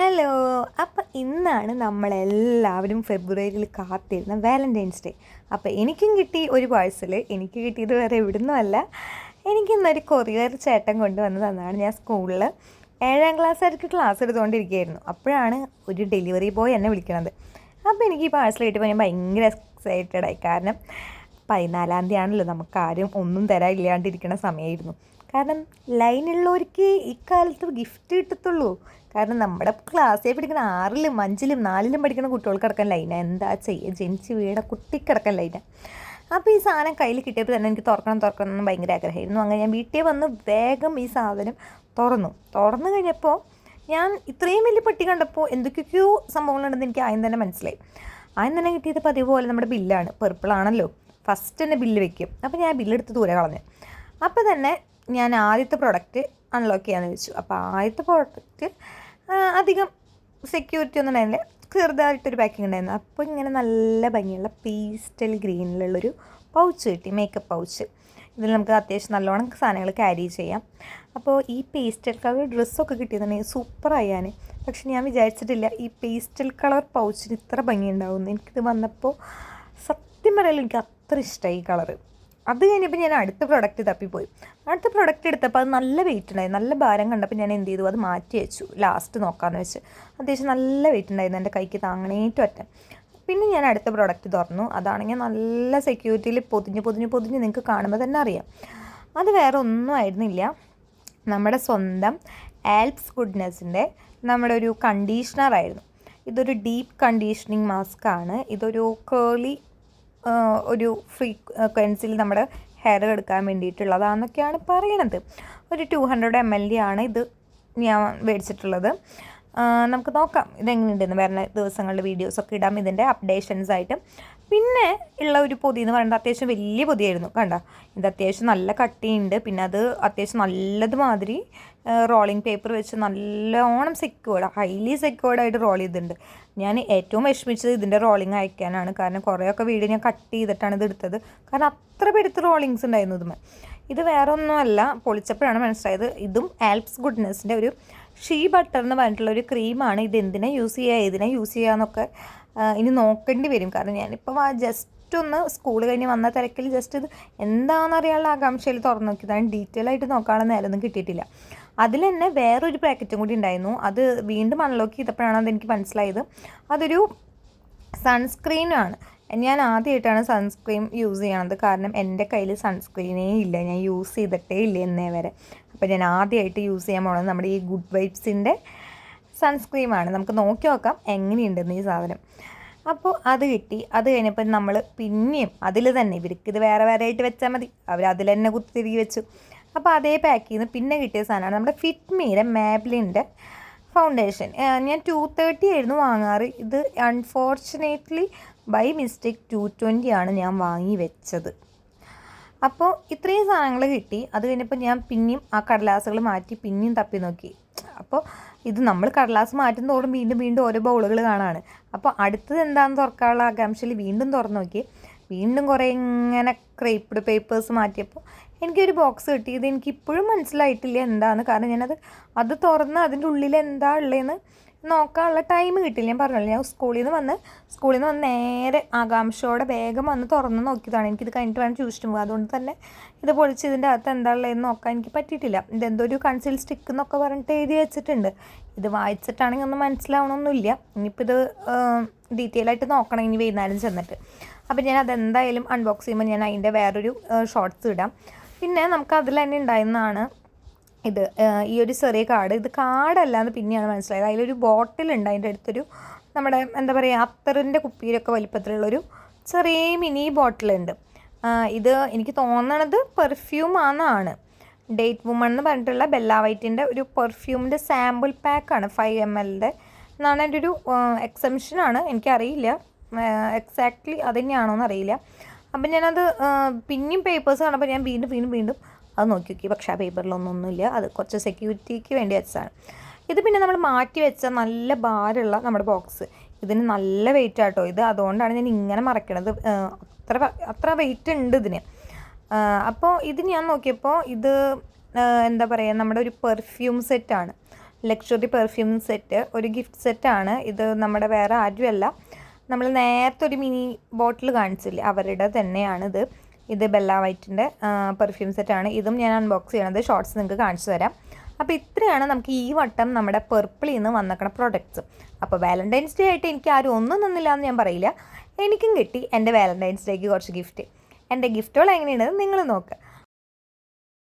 Hello അപ്പം ഇന്നാണ് നമ്മളെല്ലാവരും ഫെബ്രുവരിയിൽ കാത്തിരുന്ന വാലന്റൈൻസ് ഡേ അപ്പോൾ എനിക്കും കിട്ടി ഒരു പാഴ്സൽ എനിക്ക് കിട്ടിയത് വേറെ എവിടുന്നുമല്ല എനിക്കിന്നൊരു കൊറിയർ ചേട്ടൻ കൊണ്ടുവന്ന് തന്നതാണ് ഞാൻ സ്കൂളിൽ ഏഴാം ക്ലാസ്സുകാർക്ക് ക്ലാസ് എടുത്തുകൊണ്ടിരിക്കുകയായിരുന്നു. അപ്പോഴാണ് ഒരു ഡെലിവറി ബോയ് എന്നെ വിളിക്കണത് അപ്പോൾ എനിക്ക് ഈ പാഴ്സൽ കിട്ടിയപ്പോൾ ഞാൻ ഭയങ്കര എക്സൈറ്റഡായി കാരണം പതിനാലാം തീയതി ആണല്ലോ നമുക്ക് ആരും ഒന്നും തരാൻ ഇല്ലാണ്ടിരിക്കുന്ന സമയമായിരുന്നു കാരണം ലൈനുള്ളവർക്ക് ഇക്കാലത്ത് ഗിഫ്റ്റ് കിട്ടത്തുള്ളൂ. കാരണം നമ്മുടെ ക്ലാസ്സിൽ പഠിക്കുന്ന ആറിലും അഞ്ചിലും നാലിലും പഠിക്കുന്ന കുട്ടികൾക്ക് കിടക്കാൻ ലൈന എന്താ ചെയ്യുക ജനിച്ച് വീട കുട്ടിക്കിടക്കാൻ ലൈന അപ്പോൾ ഈ സാധനം കയ്യിൽ കിട്ടിയപ്പോൾ തന്നെ എനിക്ക് തുറക്കണം തുറക്കണം എന്ന് ഭയങ്കര ആഗ്രഹമായിരുന്നു. അങ്ങനെ ഞാൻ വീട്ടിൽ വന്ന് വേഗം ഈ സാധനം തുറന്നു. തുറന്നു കഴിഞ്ഞപ്പോൾ ഞാൻ ഇത്രയും വലിയ പെട്ടി കണ്ടപ്പോൾ എന്തൊക്കെയൊക്കെയോ സംഭവങ്ങളുണ്ടെന്ന് എനിക്ക് ആദ്യം തന്നെ മനസ്സിലായി. ആദ്യം തന്നെ കിട്ടിയത് പതിപോലെ നമ്മുടെ ബില്ലാണ് പെർപ്പിളാണല്ലോ ഫസ്റ്റ് തന്നെ ബില്ല് വെക്കും. അപ്പോൾ ഞാൻ ബില്ലെടുത്ത് ദൂരെ കളഞ്ഞു. അപ്പോൾ തന്നെ ഞാൻ ആദ്യത്തെ പ്രൊഡക്റ്റ് അൺലോക്ക് ചെയ്യാമെന്ന് വെച്ചു അപ്പോൾ ആദ്യത്തെ പ്രൊഡക്റ്റ് അധികം സെക്യൂരിറ്റി ഒന്നും ഉണ്ടായിരുന്നില്ല. ചെറുതായിട്ടൊരു പാക്കിംഗ് ഉണ്ടായിരുന്നു. അപ്പോൾ ഇങ്ങനെ നല്ല ഭംഗിയുള്ള പേസ്റ്റൽ ഗ്രീനിലുള്ളൊരു പൗച്ച് കിട്ടി മേക്കപ്പ് പൗച്ച് ഇതിൽ നമുക്ക് അത്യാവശ്യം നല്ലോണം സാധനങ്ങൾ ക്യാരി ചെയ്യാം. അപ്പോൾ ഈ പേസ്റ്റൽ കളർ ഡ്രസ്സൊക്കെ കിട്ടിയതുണ്ടെങ്കിൽ സൂപ്പർ ഞാൻ പക്ഷെ ഞാൻ വിചാരിച്ചിട്ടില്ല ഈ പേസ്റ്റൽ കളർ പൗച്ചിന് ഇത്ര ഭംഗി ഉണ്ടാവുമെന്ന്. എനിക്കിത് വന്നപ്പോൾ സത്യം പറയാലോ എനിക്ക് അത്ര ഇഷ്ടമായി ഈ കളറ് അത് കഴിഞ്ഞപ്പോൾ ഞാൻ അടുത്ത പ്രൊഡക്റ്റ് തപ്പിപ്പോയി. അടുത്ത പ്രൊഡക്റ്റ് എടുത്തപ്പോൾ അത് നല്ല വെയിറ്റ് ഉണ്ടായി നല്ല ഭാരം കണ്ടപ്പോൾ ഞാൻ എന്ത് ചെയ്തു? അത് മാറ്റി വെച്ചു. ലാസ്റ്റ് നോക്കാമെന്ന് വെച്ച്. അത്യാവശ്യം നല്ല വെയിറ്റ് ഉണ്ടായിരുന്നു എന്റെ കൈക്ക് താങ്ങണേറ്റം ഒറ്റ പിന്നെ ഞാൻ അടുത്ത പ്രൊഡക്റ്റ് തുറന്നു. അതാണെങ്കിൽ നല്ല സെക്യൂരിറ്റിയിൽ പൊതിഞ്ഞ് പൊതിഞ്ഞ് പൊതിഞ്ഞ് നിങ്ങൾക്ക് കാണുമ്പോൾ തന്നെ അറിയാം. അത് വേറെ ഒന്നും ആയിരുന്നില്ല. നമ്മുടെ സ്വന്തം ആൽപ്സ് ഗുഡ്നെസ്സിന്റെ നമ്മുടെ ഒരു കണ്ടീഷണറായിരുന്നു ഇതൊരു ഡീപ്പ് കണ്ടീഷനിങ് മാസ്ക് ആണ്. ഇതൊരു കേളി ഒരു ഫ്രീക്വൻസിയിൽ നമ്മുടെ ഹെയർ എടുക്കാൻ വേണ്ടിയിട്ടുള്ളതാണെന്നൊക്കെയാണ് പറയണത്. ഒരു ടു ഹൺഡ്രഡ് എം എൽ ആണ് ഇത് ഞാൻ മേടിച്ചിട്ടുള്ളത്. നമുക്ക് നോക്കാം. ഇതെങ്ങനെയുണ്ടെന്ന് വരുന്ന ദിവസങ്ങളുടെ വീഡിയോസൊക്കെ ഇടാം. ഇതിന്റെ അപ്ഡേഷൻസ് ആയിട്ട്. പിന്നെ ഉള്ള ഒരു പൊതി എന്ന് പറയുന്നത് അത്യാവശ്യം വലിയ പൊതിയായിരുന്നു. കണ്ട? ഇത് അത്യാവശ്യം നല്ല കട്ടിയുണ്ട്. പിന്നെ അത് അത്യാവശ്യം നല്ലതുമാതിരി റോളിംഗ് പേപ്പർ വെച്ച് നല്ലോണം സെക്യൂർഡ് ഹൈലി സെക്യൂർഡായിട്ട് റോൾ ചെയ്തിട്ടുണ്ട്. ഞാൻ ഏറ്റവും വിഷമിച്ചത് ഇതിന്റെ റോളിംഗ് അയക്കാനാണ്. കാരണം കുറേയൊക്കെ വീഡിയോ ഞാൻ കട്ട് ചെയ്തിട്ടാണ് ഇത് എടുത്തത്. കാരണം അത്ര പെടുത്ത് റോളിങ്സ് ഉണ്ടായിരുന്നു ഇതുമേ ഇത് വേറെ ഒന്നുമല്ല പൊളിച്ചപ്പോഴാണ് മനസ്സിലായത്. ഇതും ആൽപ്സ് ഗുഡ്നെസ്സിന്റെ ഒരു ഷീ ബട്ടർ എന്ന് പറഞ്ഞിട്ടുള്ള ഒരു ക്രീമാണ്. ഇത് എന്തിനാ യൂസ് ചെയ്യുക ഏതിനാ യൂസ് ചെയ്യുക എന്നൊക്കെ ഇനി നോക്കേണ്ടി വരും. കാരണം ഞാനിപ്പോൾ ജസ്റ്റ് ഒന്ന് സ്കൂൾ കഴിഞ്ഞ് വന്ന തിരക്കിൽ ജസ്റ്റ് ഇത് എന്താണെന്നറിയാനുള്ള ആകാംക്ഷയിൽ തുറന്നു നോക്കിയതാണ്. ഡീറ്റെയിൽ ആയിട്ട് നോക്കാനുള്ള നേരമൊന്നും കിട്ടിയിട്ടില്ല. അതിൽ തന്നെ വേറൊരു പാക്കറ്റും കൂടി ഉണ്ടായിരുന്നു. അത് വീണ്ടും അൺലോക്ക് ചെയ്തപ്പോഴാണ് അതെനിക്ക് മനസ്സിലായത്. അതൊരു സൺസ്ക്രീനാണ് ഞാൻ ആദ്യമായിട്ടാണ് സൺസ്ക്രീം യൂസ് ചെയ്യണത്. കാരണം എന്റെ കയ്യിൽ സൺസ്ക്രീനേ ഇല്ല. ഞാൻ യൂസ് ചെയ്തിട്ടേ ഇല്ല എന്നേ വരെ. അപ്പോൾ ഞാൻ ആദ്യമായിട്ട് യൂസ് ചെയ്യാൻ പോണത് നമ്മുടെ ഈ ഗുഡ് വൈബ്സിന്റെ സൺസ്ക്രീമാണ് നമുക്ക് നോക്കി നോക്കാം എങ്ങനെയുണ്ടെന്ന് ഈ സാധനം. അപ്പോൾ അത് കിട്ടി. അത് കഴിഞ്ഞപ്പോൾ നമ്മൾ പിന്നെയും അതിൽ തന്നെ ഇവർക്ക് ഇത് വേറെ വേറെ ആയിട്ട് വെച്ചാൽ മതി. അവർ അതിൽ തന്നെ കുത്തിരികി വെച്ചു. അപ്പോൾ അതേ പാക്ക് നിന്ന് പിന്നെ കിട്ടിയ സാധനമാണ് നമ്മുടെ ഫിറ്റ്മീയുടെ മാബ്ലിന്റെ ഫൗണ്ടേഷൻ ഞാൻ ടു തേർട്ടി ആയിരുന്നു വാങ്ങാറ്. ഇത് unfortunately by mistake two twenty ആണ് ഞാൻ വാങ്ങി വെച്ചത്. അപ്പോൾ ഇത്രയും സാധനങ്ങൾ കിട്ടി. അത് കഴിഞ്ഞപ്പോൾ ഞാൻ പിന്നെയും ആ കടലാസുകൾ മാറ്റി പിന്നെയും തപ്പി നോക്കി. അപ്പോൾ ഇത് നമ്മൾ കടലാസ് മാറ്റും തോറും വീണ്ടും വീണ്ടും ഓരോ ബൗളുകൾ കാണാണ്. അപ്പോൾ അടുത്തത് എന്താണെന്ന് തുറക്കാനുള്ള ആകാംക്ഷയിൽ വീണ്ടും തുറന്നു നോക്കി. വീണ്ടും കുറേ ഇങ്ങനെ ക്രേപ്പ്ഡ് പേപ്പേഴ്സ് മാറ്റിയപ്പോൾ എനിക്കൊരു ബോക്സ് കിട്ടി. ഇത് എനിക്ക് ഇപ്പോഴും മനസ്സിലായിട്ടില്ല എന്താണെന്ന് കാരണം ഞാനത് അത് തുറന്ന് അതിന്റെ ഉള്ളിൽ എന്താ ഉള്ളതെന്ന് നോക്കാനുള്ള ടൈം കിട്ടില്ല. ഞാൻ പറഞ്ഞല്ലോ ഞാൻ സ്കൂളിൽ നിന്ന് വന്ന് സ്കൂളിൽ നിന്ന് വന്ന് നേരെ ആകാംക്ഷയോടെ വേഗം വന്ന് തുറന്ന് നോക്കിയതാണ്. എനിക്കിത് കഴിഞ്ഞിട്ട് വേണം ട്യൂഷന് അതുകൊണ്ട് തന്നെ ഇത് പൊളിച്ച് ഇതിന്റെ അകത്ത് എന്താ ഉള്ളതെന്ന് നോക്കാൻ എനിക്ക് പറ്റിയിട്ടില്ല. ഇതെന്തോ ഒരു കൺസിൽ സ്റ്റിക്ക് എന്നൊക്കെ പറഞ്ഞിട്ട് എഴുതി വെച്ചിട്ടുണ്ട്. ഇത് വായിച്ചിട്ടാണെങ്കിൽ ഒന്നും മനസ്സിലാവണമൊന്നുമില്ല. ഇനിയിപ്പോൾ ഇത് ഡീറ്റെയിൽ ആയിട്ട് നോക്കണം ഇനി വൈകുന്നേരം ചെന്നിട്ട്. അപ്പോൾ ഞാൻ അതെന്തായാലും അൺബോക്സ് ചെയ്യുമ്പോൾ ഞാൻ അതിന്റെ വേറൊരു ഷോർട്ട്സ് ഇടാം. പിന്നെ നമുക്ക് അതിൽ തന്നെ ഉണ്ടായിരുന്നതാണ് ഇത് ഈ ഒരു ചെറിയ കാർഡ് ഇത് കാർഡല്ല എന്ന് പിന്നെയാണ് മനസ്സിലായത്. അതിലൊരു ബോട്ടിലുണ്ട്. അതിന്റെ അടുത്തൊരു നമ്മുടെ എന്താ പറയുക അത്തറിന്റെ കുപ്പിയിലൊക്കെ വലിപ്പത്തിലുള്ളൊരു ചെറിയ മിനി ബോട്ടിലുണ്ട്. ഇത് എനിക്ക് തോന്നണത് പെർഫ്യൂം ആണെന്നാണ് ഡേറ്റ് വുമൺ എന്ന് പറഞ്ഞിട്ടുള്ള ബെല്ല വൈറ്റിന്റെ ഒരു പെർഫ്യൂമിന്റെ സാമ്പിൾ പാക്കാണ്. ഫൈവ് എം എല്ലിന്റെ എന്നാണ് എന്റെ ഒരു എക്സംഷനാണ്. എനിക്കറിയില്ല. എക്സാക്ട്ലി അത് തന്നെയാണോ എന്നറിയില്ല അപ്പം ഞാനത് പിന്നെയും പേപ്പേഴ്സ് കാണുമ്പോൾ ഞാൻ വീണ്ടും വീണ്ടും വീണ്ടും അത് നോക്കി നോക്കി. പക്ഷേ ആ പേപ്പറിലൊന്നൊന്നുമില്ല അത് കുറച്ച് സെക്യൂരിറ്റിക്ക് വേണ്ടി വെച്ചതാണ്. ഇത് പിന്നെ നമ്മൾ മാറ്റി വെച്ച നല്ല ഭാരമുള്ള നമ്മുടെ ബോക്സ് ഇതിന് നല്ല വെയിറ്റ് ആട്ടോ ഇത് അതുകൊണ്ടാണ് ഞാൻ ഇങ്ങനെ മറക്കണത്. അത്ര അത്ര വെയിറ്റ് ഉണ്ട് ഇതിന്. അപ്പോൾ ഇത് ഞാൻ നോക്കിയപ്പോൾ ഇത് എന്താ പറയുക നമ്മുടെ ഒരു പെർഫ്യൂം സെറ്റാണ് ലക്ഷറി പെർഫ്യൂം സെറ്റ് ഒരു ഗിഫ്റ്റ് സെറ്റാണ് ഇത് നമ്മുടെ വേറെ ആരുമല്ല. നമ്മൾ നേരത്തെ ഒരു മിനി ബോട്ടിൽ കാണിച്ചില്ലേ? അവരുടെ തന്നെയാണിത്. ഇത് ബെല്ല വൈറ്റിന്റെ പെർഫ്യൂം സെറ്റാണ് ഇതും ഞാൻ അൺബോക്സ് ചെയ്യണത്. ഷോർട്സ് നിങ്ങൾക്ക് കാണിച്ചു തരാം. അപ്പോൾ ഇത്രയാണ് നമുക്ക് ഈ വട്ടം നമ്മുടെ പെർപ്പിളിൽ നിന്ന് വന്നേക്കണ പ്രൊഡക്ട്സ് അപ്പോൾ വാലന്റൈൻസ് ഡേ ആയിട്ട് എനിക്ക് ആരും ഒന്നും നിന്നില്ല എന്ന് ഞാൻ പറയില്ല. എനിക്കും കിട്ടി എന്റെ വാലന്റൈൻസ് ഡേക്ക് കുറച്ച് ഗിഫ്റ്റ് എന്റെ ഗിഫ്റ്റുകൾ എങ്ങനെയാണ് നിങ്ങൾ നോക്കുക